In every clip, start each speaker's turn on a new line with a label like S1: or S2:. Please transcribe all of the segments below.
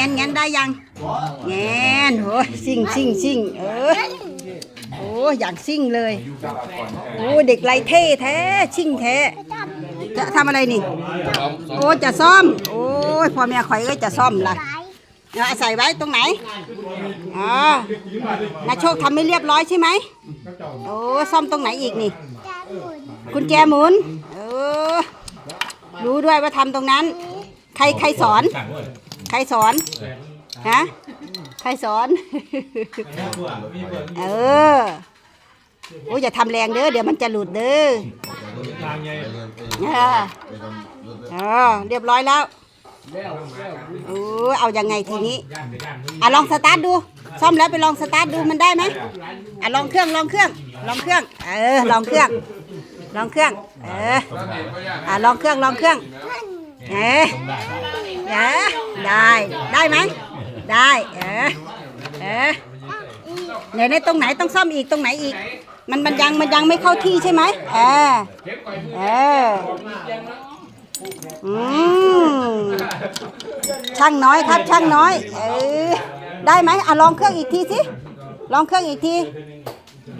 S1: แงนแงนได้ยังแงนโอ้ยซิ่งซิ่งซิ่งเออโอ้อย่างซิ่งเลยโอ้เด็กไรเท่แท้ชิ่งแท้จะทำอะไรนี่ โอ้จะซ่อม โอ้ยพ่อแม่ข่อยก็จะซ่อมล่ะเอาใส่ไว้ตรงไหนอ๋อนาโชคทำไม่เรียบร้อยใช่ไหมโอ้ซ่อมตรงไหนอีกนี่กุญแจหมุนเออรู้ด้วยว่าทำตรงนั้น ใครใครสอน ใครสอน ฮะ ใครสอน เออ โอ้ยอย่าทำแรงเด้อ เดี๋ยวมันจะหลุดเด้อเออเออเรียบร้อยแล้วโอ้ยเอายังไงทีนี้ อะลองสตาร์ทดู ซ่อมแล้วไปลองสตาร์ทดูมันได้ไหมอะลองเครื่องลองเครื่อง ลองเครื่อง เออ ลองเครื่อง ลองเครื่อง เออ อะลองเครื่องลองเครื่อง เออ เออได้ได้ไหมได้เออเออเดี๋ยวในตรงไหนต้องซ่อมอีกตรงไหนอีก มันมันยังมันยังไม่เข้าที่ใช่ไหมเออเอออืมช่างน้อยครับช่างน้อยเออได้ไหมอะลองเครื่องอีกทีสิลองเครื่องอีกที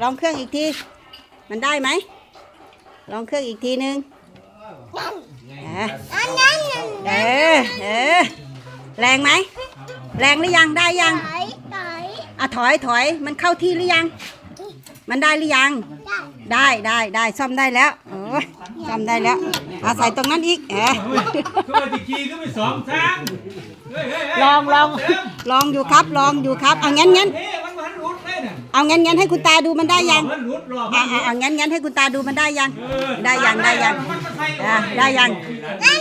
S1: ลองเครื่องอีกที มันได้ไหมลองเครื่องอีกทีนึงออเออเออแรงไหม แรงหรือยังได้ยังอะถอยถอยมันเข้าที่หรือยัง มันได้หรือยัง ได้ได้ได้ซ่อมได้แล้วโอ้ยซ่อมได้แล้วเอาใส่ตรงนั้นอีกเออ
S2: ก็ไปติขี่ก็ไปสองทางเฮ้ยเฮ้ยเฮ้ย
S1: ลองลองลองอยู่ครับลองอยู่ครับเอางั้นงั้น
S2: เฮ้ยมันมันรุดเลยน่ะ
S1: เอางั้นงั้นให้คุณตาดูมันได้ยัง
S2: มันรุดรอ
S1: เอาเอาเอางั้นงั้นให้คุณตาดูมันได้ยัง ได้ยังได้ยัง
S2: มันมันใส่
S1: อะได้ยังเอ้ย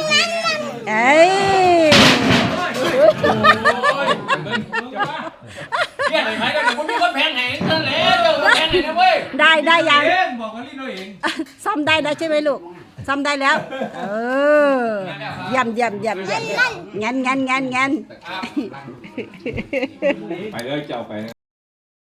S3: เรียกไหนกันผมมีคนแพงไหนนั่นแหละเจ้าคนแพงไหนนะเว้ย
S1: ได้ได้ยัง
S2: เองบอกว่าลีโนเอง
S1: ซ่อมได้แล้วใช่ไหมลูกซ่อมได้แล้ว เออเยี่ยมเยี่ยมเยี่ยมเยี่ยมงั้นงั้นงั้นงั้น
S4: ไปเลยเจ้าไป